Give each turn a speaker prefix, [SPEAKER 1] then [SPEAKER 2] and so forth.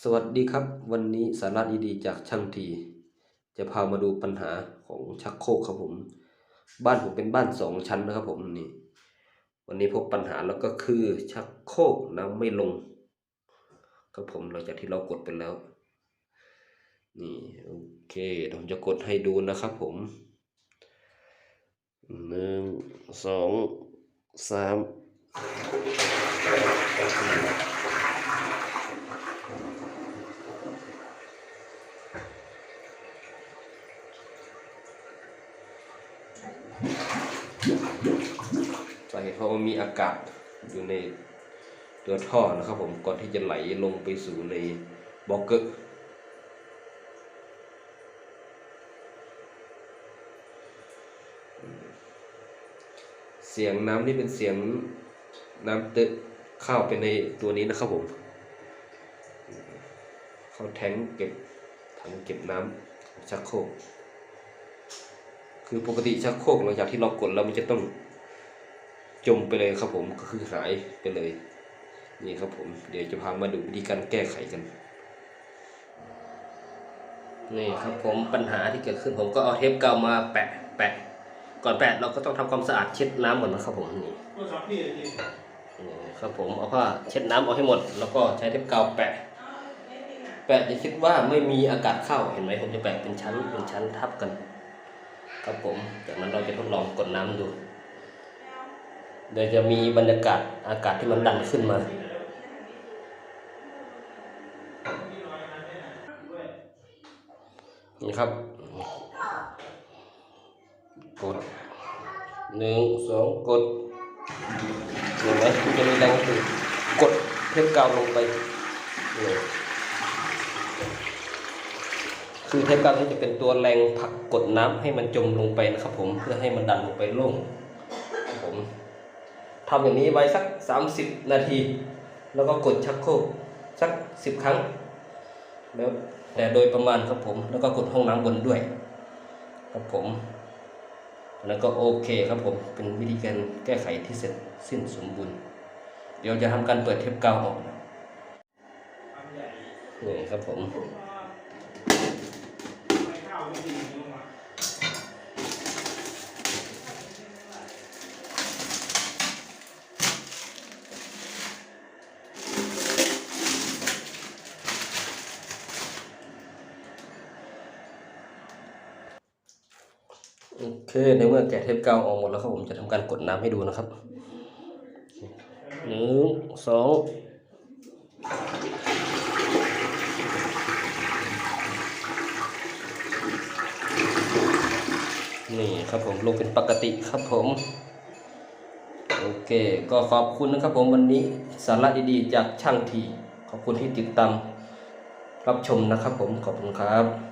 [SPEAKER 1] สวัสดีครับ วันนี้สาระดีๆจากช่างที จะพามาดูปัญหาของชักโครกครับผม บ้านผมเป็นบ้านสองชั้นนะครับผมนี่ วันนี้พบปัญหาแล้วก็คือชักโครกน้ำไม่ลงครับผมหลังจากที่เรากดไปแล้ว นี่โอเคเดี๋ยวผมจะกดให้ดูนะครับผมหนึ่งสองสาม สาเหตุเพราะว่ามีอากาศอยู่ในตัวท่อนะครับผมก่อนที่จะไหลลงไปสู่ในบล็อกเกอร์เสียงน้ำนี่เป็นเสียงน้ำเตะเข้าไปในตัวนี้นะครับผม เข้าแทงเก็บถังเก็บน้ำชักโครก คือปกติชักโครกหลังจากที่เรากดแล้วมันจะต้องจมไปเลยครับผมก็คือหายไปเลย นี่ครับผม เดี๋ยวจะพามาดูวิธีการแก้ไขกัน นี่ครับผมปัญหาที่เกิดขึ้นผมก็เอาเทปกาวมาแปะแปะ ก่อนแปะเราก็ต้องทำความสะอาดเช็ดน้ำก่อนะครับผมนี่ครับผมเอาผ้าเช็ดน้ำออกให้หมด แล้วก็ใช้เทปกาวแปะ แปะจะคิดว่าไม่มีอากาศเข้าเห็นไหมผมจะแปะเป็นชั้นเป็นชั้นทับกัน ครับผมจากนั้นเราจะทดลองกดน้ำดูเดี๋ยวจะมีบรรยากาศอากาศที่มันดันขึ้นมา นี่ครับ กดหนึ่งสองกดเห็นไหมมันจะมีแรงคือกดเทปกาวลงไปนี่ คือเทปกาวนี่จะเป็นตัวแรงผลักกดน้ำให้มันจมลงไปนะครับผมเพื่อให้มันดันลงไปล่งครับผมทำอย่างนี้ไว้สัก 30 นาที แล้วก็กดชักโครกสัก 10 ครั้ง แล้วแต่โดยประมาณครับผมแล้วก็กดห้องน้ำบนด้วย ครับผมแล้วก็โอเคครับผมเป็นวิธีการแก้ไขที่เสร็จสิ้นสมบูรณ์ เดี๋ยวจะทำการเปิดเทปกาวออกนี่ครับผม
[SPEAKER 2] ไปข้าวไม่ดีลงมา
[SPEAKER 1] โอเคในเมื่อแกะเทปกาวออกหมดแล้วครับผมจะทำการกดน้ำให้ดูนะครับหนึ่งสอง นี่ครับผมลงเป็นปกติครับผม โอเค ก็ขอบคุณนะครับผมวันนี้สาระดีๆ จากช่างที ขอบคุณที่ติดตามรับชมนะครับผมขอบคุณครับ